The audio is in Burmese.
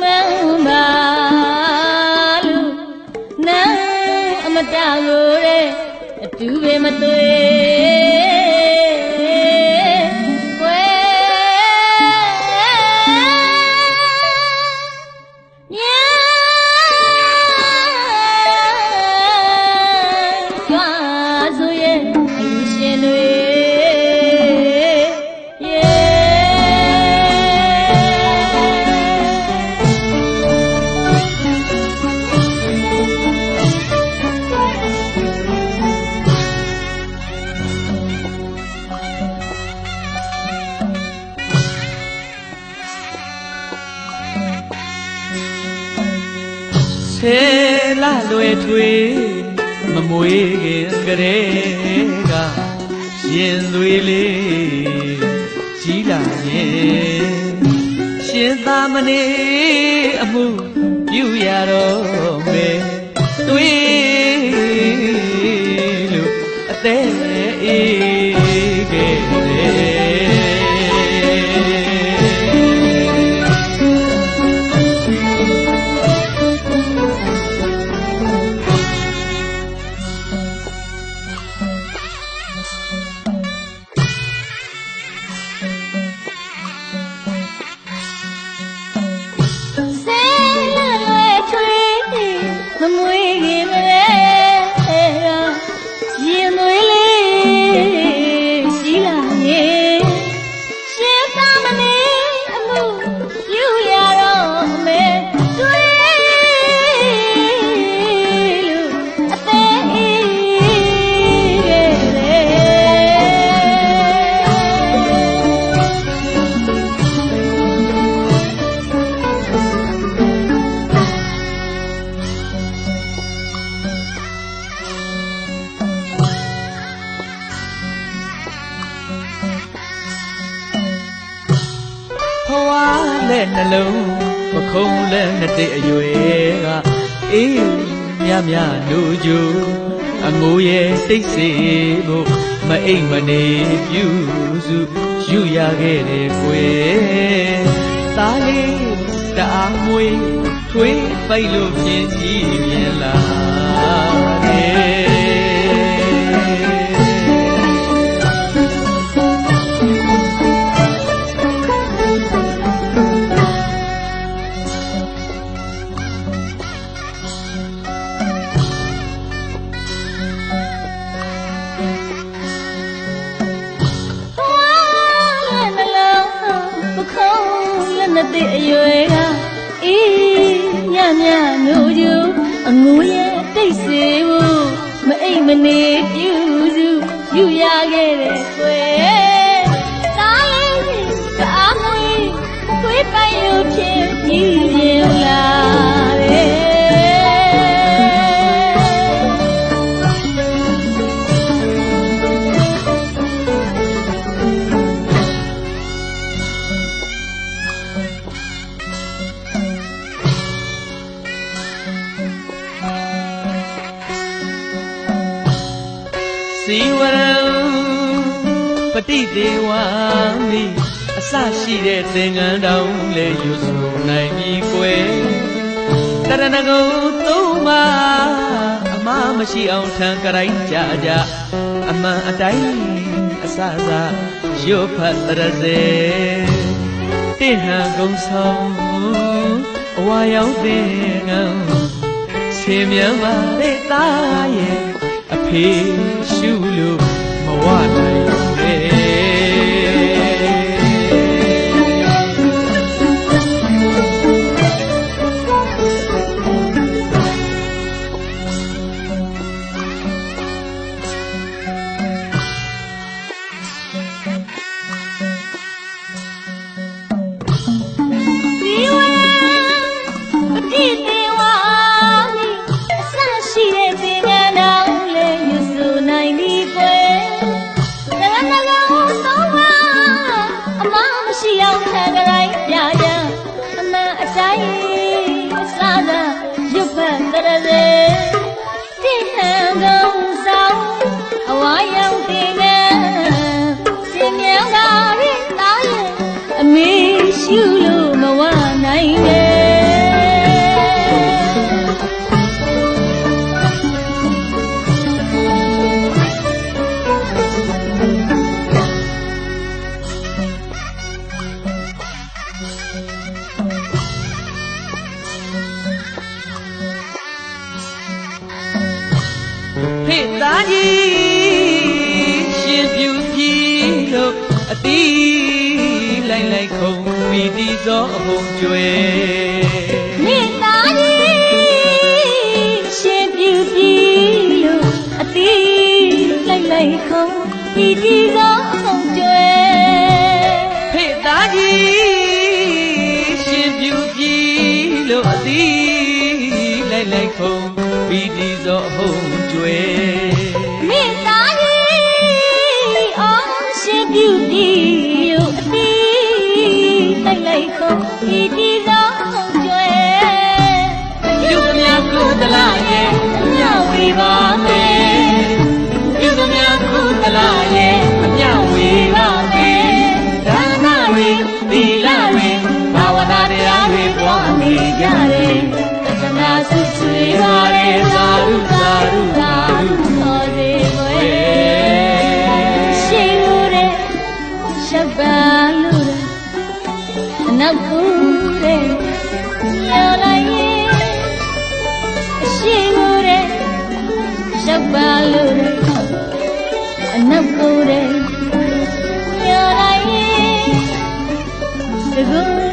မမ်းပါလို့နာအမတကိုတဲ့အတူပဲမသွေ လာလွယ်ထွေမမွေးခင်ကလေးကရင်သွေးလေးကြီးလာရင်ရှင်သာမဏေအမှုပြုရတော့မယ်တွေးလို့အသက်အေး နဲ့နှလုံးမခုံလဲနှစ်တဲ့အရွယ်ကအေးမြမြလူကျူအငိုးရဲ့တိတ်စေဖို့မအိမ်မနေပြုစုယူရခဲ့တယ်ကွယ်သားလေးတအားမွေးထွေးပိုက်လို့ပြင်းကြီးမြင်လာတယ် လက်နဲ့တဲ့အရွယ်ကအေးညညနိုးကျူအငိုးရဲ့တိတ်စေဘူးမအိမ်မနေပြုစုယူရခဲ့တယ်ကွယ် စီဝရံပฏิဒေဝမိအစရှိတဲ့သင်္ကန်းတောင်လေယူဆိုနိုင်ပြီကွယ်တရဏဂုံသုံးပါအမမရှိအောင်ထံကြိုက်ကြကြအမှန်အတိုင်းအစစရုပ်ဖတ်တရစေတင့်ဟံကုံဆောင်အဝါရောက်တဲ့ငံဆင်မြန်ပါလေသားရဲ့အဖေ ရှုလို့မဝနိုင်တယ်ဖေးသားကြီးရှင်ပြူကြီးတို့အတီး ခုံပြီးဒီသောအဟုန်ကျွဲမိသားကြီးရှင်ပြူပြီလို့အတီးလိုက်လိုက်ခုံဒီဒီသောအောင်ကျွဲဖေသားကြီးရှင်ပြူပြီလို့အတီးလိုက်လိုက်ခုံပြီးဒီသောအဟုန်ကျွဲ တဲ့အနောက်ကူတဲ့ရောက်လာရဲ့ရှိလို့တဲ့ရှက်ပါလို့တဲ့အနောက်ကူတဲ့ရောက်လာရဲ့တကူ